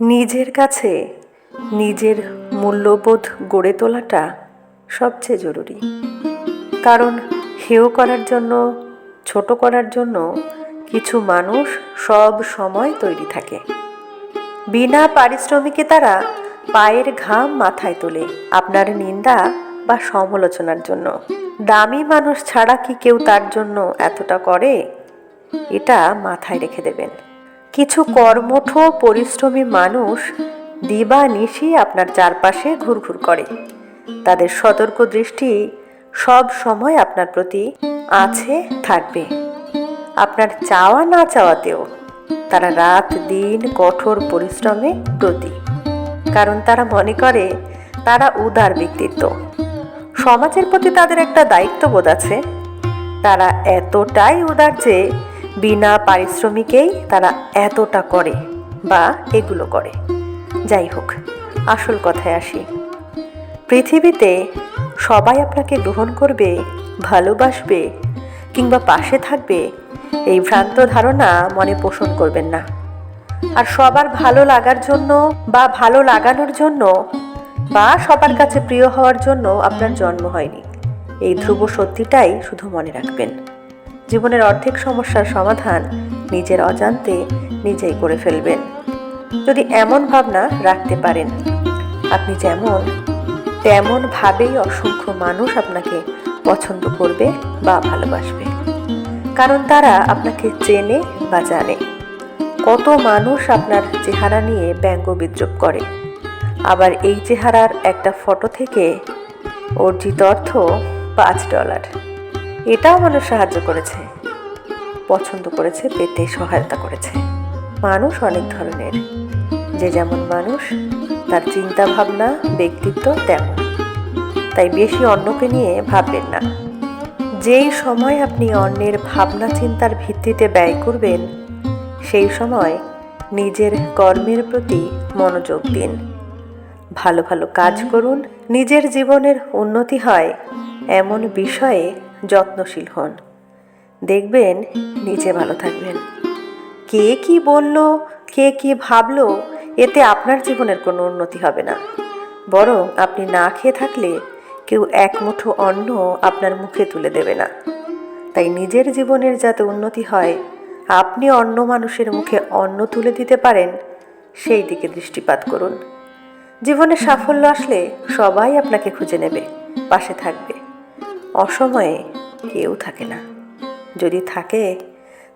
নিজের কাছে নিজের মূল্যবোধ গড়ে তোলাটা সবচেয়ে জরুরি। কারণ হেয় করার জন্য, ছোট করার জন্য কিছু মানুষ সব সময় তৈরি থাকে। বিনা পারিশ্রমিকে তারা পায়ের ঘাম মাথায় তোলে আপনার নিন্দা বা সমালোচনার জন্য। দামি মানুষ ছাড়া কি কেউ তার জন্য এতটা করে? এটা মাথায় রেখে দেবেন। কিছু কর্মঠ পরিশ্রমী মানুষ দিবা নিশি আপনার চারপাশে ঘুরঘুর করে। তাদের সতর্ক দৃষ্টি সব সময় আপনার প্রতি আছে, থাকবে। আপনার চাওয়া না চাওয়াতেও তারা রাত, দিন কঠোর পরিশ্রমে প্রতি কারণ তারা মনে করে তারা উদার ব্যক্তিত্ব। সমাজের প্রতি তাদের একটা দায়িত্ববোধ আছে। তারা এতটাই উদার যে বিনা পারিশ্রমিকেই তারা এতটা করে বা এগুলো করে। যাই হোক, আসল কথায় আসি। পৃথিবীতে সবাই আপনাকে গ্রহণ করবে, ভালোবাসবে কিংবা পাশে থাকবে, এই ভ্রান্ত ধারণা মনে পোষণ করবেন না। আর সবার ভালো লাগার জন্য বা ভালো লাগানোর জন্য বা সবার কাছে প্রিয় হওয়ার জন্য আপনার জন্ম হয়নি। এই ধ্রুব সত্যিটাই শুধু মনে রাখবেন। জীবনের অর্ধেক সমস্যার সমাধান নিজের অজান্তে নিজেই করে ফেলবেন। যদি এমন ভাবনা রাখতে পারেন, আপনি যেমন, তেমন ভাবেই অসংখ্য মানুষ আপনাকে পছন্দ করবে বা ভালোবাসবে। কারণ তারা আপনাকে চেনে বা জানে। কত মানুষ আপনার চেহারা নিয়ে ব্যঙ্গ বিদ্রুপ করে। আবার এই চেহারার একটা ফটো থেকে অর্জিত অর্থ পাঁচ ডলার। এটাও মানুষ সাহায্য করেছে। পছন্দ করেছে, পেতে সহায়তা করেছে। মানুষ অনেক ধরনের। যে যেমন মানুষ, তার চিন্তা ভাবনা ব্যক্তিত্ব তেমন। তাই বেশি অন্যকে নিয়ে ভাববেন না। যেই সময় আপনি অন্যের ভাবনা, চিন্তার ভিত্তিতে ব্যয় করবেন, সেই সময় নিজের কর্মের প্রতি মনোযোগ দিন। ভালো ভালো কাজ করুন। নিজের জীবনের উন্নতি হয় এমন বিষয়ে যত্নশীল হন। দেখবেন নিজে ভালো থাকবেন। কে কি বলল, কে কি ভাবলো, এতে আপনার জীবনের কোনো উন্নতি হবে না। বরং আপনি না খেয়ে থাকলে কেউ এক মুঠো অন্ন আপনার মুখে তুলে দেবে না। তাই নিজের জীবনের যাতে উন্নতি হয়, আপনি অন্য মানুষের মুখে অন্ন তুলে দিতে পারেন, সেই দিকে দৃষ্টিপাত করুন। জীবনে সাফল্য আসলে সবাই আপনাকে খুঁজে নেবে, পাশে থাকবে। অসময়ে কেউ থাকে না। যদি থাকে,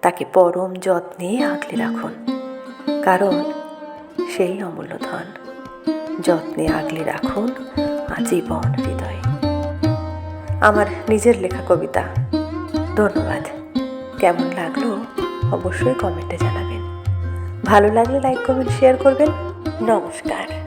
তাকে পরম যত্নে আগলে রাখুন। কারণ সেই অমূল্য ধন যত্নে আগলে রাখুন আজীবন হৃদয়ে। আমার নিজের লেখা কবিতা। ধন্যবাদ। কেমন লাগল অবশ্যই কমেন্টে জানাবেন। ভালো লাগলে লাইক, কমেন্ট, শেয়ার করবেন। নমস্কার।